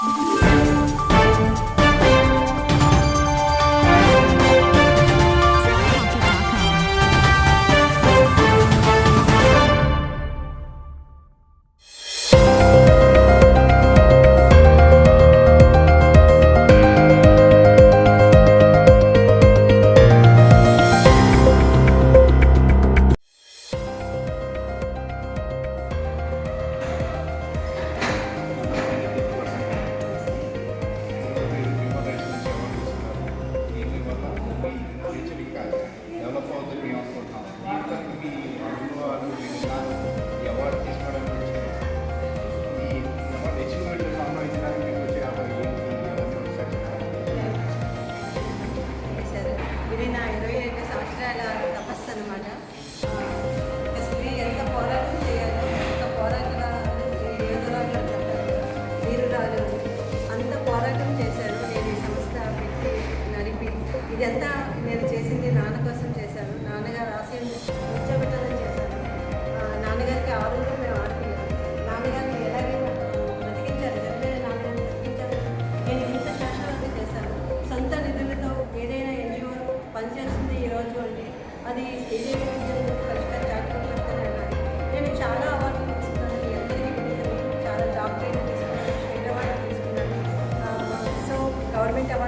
Yeah.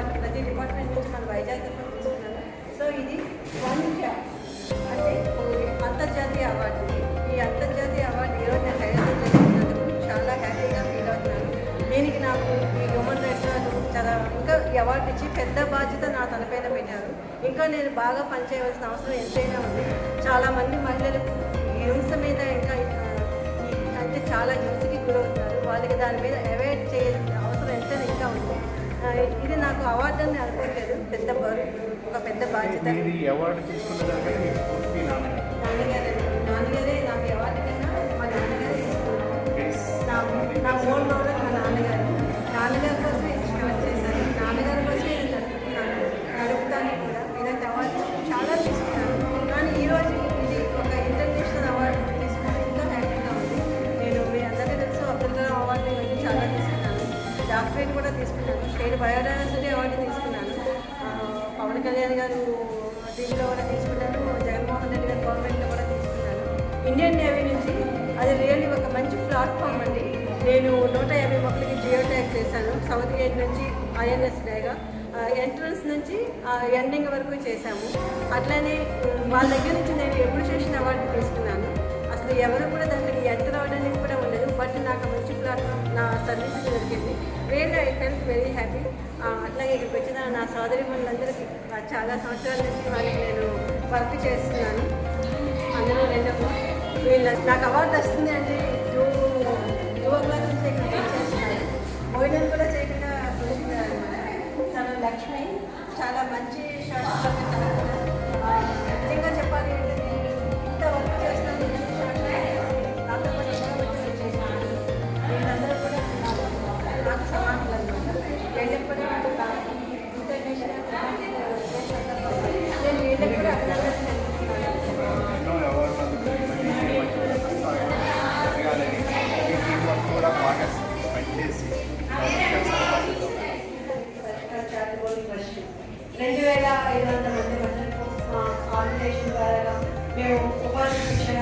Government ప్రతి department నుంచి మన వైజాగ్ సో ఇది వన్ క్యాప్ అంటే అంతర్జాతీయ అవార్డు. ఈ అంతర్జాతీయ అవార్డు ఈరోజు నేను హైదరాబాద్ చేసినందుకు చాలా హ్యాపీగా ఫీల్ అవుతున్నాను. దీనికి నాకు ఈ హ్యూమన్ రైట్స్ వాళ్ళు చాలా ఇంకా ఈ అవార్డు ఇచ్చి పెద్ద బాధ్యత నా తలపైన పెట్టారు. ఇంకా నేను బాగా పనిచేయవలసిన అవసరం ఎంతైనా ఉంది. చాలామంది మహిళలకు ఈ హింస మీద ఇంకా అంటే చాలా హింసకి గురవుతున్నారు. వాళ్ళకి దాని మీద అవాయిడ్ చేయాల్సిన అవసరం ఎంతైనా ఇంకా ఉంది. ఇది నాకు అవార్డు అని అనుకోవట్లేదు పెద్ద ఒక పెద్ద బాధ్యత. అవార్డు తీసుకున్న నాన్నగారు నాకు అవార్డు కన్నా మా నాన్నగారే. నా నా మూడు రోజులు మా నాన్నగారు. నాన్నగారి కోసం డాక్టరేట్ కూడా తీసుకున్నాను. స్టేట్ బయోడైవర్సిటీ అవార్డు తీసుకున్నాను. పవన్ కళ్యాణ్ గారు దీంట్లో కూడా తీసుకున్నాను జగన్మోహన్ రెడ్డి గారు గవర్నమెంట్లో కూడా తీసుకున్నాను ఇండియన్ నేవీ నుంచి అది రియల్లీ ఒక మంచి ప్లాట్ఫామ్ అండి. నేను నూట యాభై మొక్కలకి జియో ట్యాగ్ చేశాను. సౌత్ గేట్ నుంచి ఐఎన్ఎస్ డేగా ఎంట్రన్స్ నుంచి ఎండింగ్ వరకు చేశాము. అట్లనే వాళ్ళ దగ్గర నుంచి నేను ఎప్రిషియేషన్ అవార్డు తీసుకున్నాను. అసలు ఎవరు కూడా దానికి ఎంటర్ అవ్వడానికి కూడా బట్ నాకు మంచి ప్లాట్ఫామ్ నా సర్వీస్ దొరికింది. Really I felt very happy. అట్లాగే ఇక్కడికి వచ్చిన నా సోదరి మనులందరికీ చాలా సంవత్సరాల నుంచి వాళ్ళకి నేను వర్క్ చేస్తున్నాను. అందులో రెండవ. వీళ్ళ నాకు అవార్డు వస్తుంది అంటే టూ టూ ఓ క్లాక్ నుంచి ఇక్కడ వెయిట్ భోజనం కూడా చేయకుండా లక్ష్మి చాలా మంచి శాస్త్రాలు తన ఆర్గనైజేషన్ ద్వారా మేము ఉపాధి శిక్షణ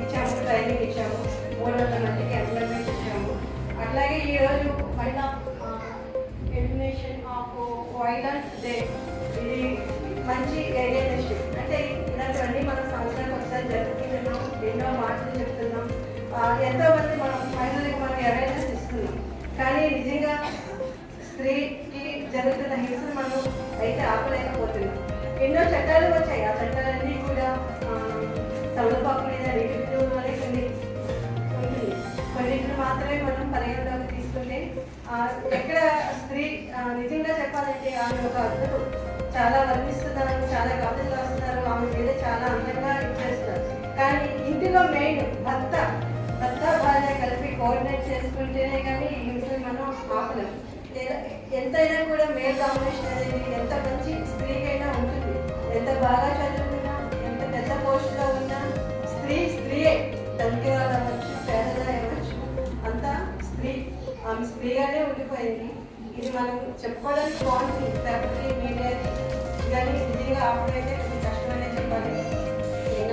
ఇచ్చాము ట్రైనింగ్ ఇచ్చాము మూడు వందల మందికి ఎంప్లాయ్మెంట్ ఇచ్చాము. అట్లాగే ఈరోజు మహిళా ఎలిమినేషన్ ఆఫ్ వైలెన్స్ డే ఇది మంచి ఏరియానిస్ట్ అంటే ఇలాంటివన్నీ మన సంవత్సరానికి ఒకసారి జరుపుకుంటున్నాం ఎన్నో మాటలు చెప్తున్నాం. ఎంతోమంది మనం మహిళలకు మనం అవేర్నెస్ ఇస్తున్నాం. కానీ నిజంగా స్త్రీకి జరుగుతున్న హింసను మనం అయితే ఆపలేకపోతున్నాం. ఎన్నో చట్టాలు వచ్చాయి. ఆ చట్టాలన్నీ కూడా తమలపాకు మీద రివ్యూ కొన్ని ఉంటుంది కొన్నింటిని మాత్రమే మనం పరిగణలోకి తీసుకుంటే ఎక్కడ స్త్రీ నిజంగా చెప్పాలంటే ఆమె ఒక చాలా వర్ణిస్తున్నారు చాలా కథలు రాస్తున్నారు. ఆమె మీద చాలా అందంగా ఇచ్చేస్తారు కానీ ఇంటిలో మెయిన్ భర్త భర్త భార్య కలిపి కోఆర్డినేట్ చేసుకుంటేనే కానీ ఇంట్లో మనం ఆపలేం. ఎంతైనా కూడా మేల్ డామినేషన్ అనేది ఎంత మంచి స్త్రీకైనా ఉంటుంది. ఎంత బాగా చదువుకున్నా ఎంత పెద్ద పోస్టులో ఉన్నా స్త్రీ స్త్రీయే. ధనికవాళ్ళు అవ్వచ్చు పేదగా అవ్వచ్చు అంతా స్త్రీ. ఆమె స్త్రీగానే ఉండిపోయింది. ఇది మనం చెప్పుకోవడానికి బాగుంటుంది ఫ్యాక్టరీ మీడియా కానీ ఇదిగా ఆపడం అయితే కొంచెం కష్టమనే చెప్పాలి. నేను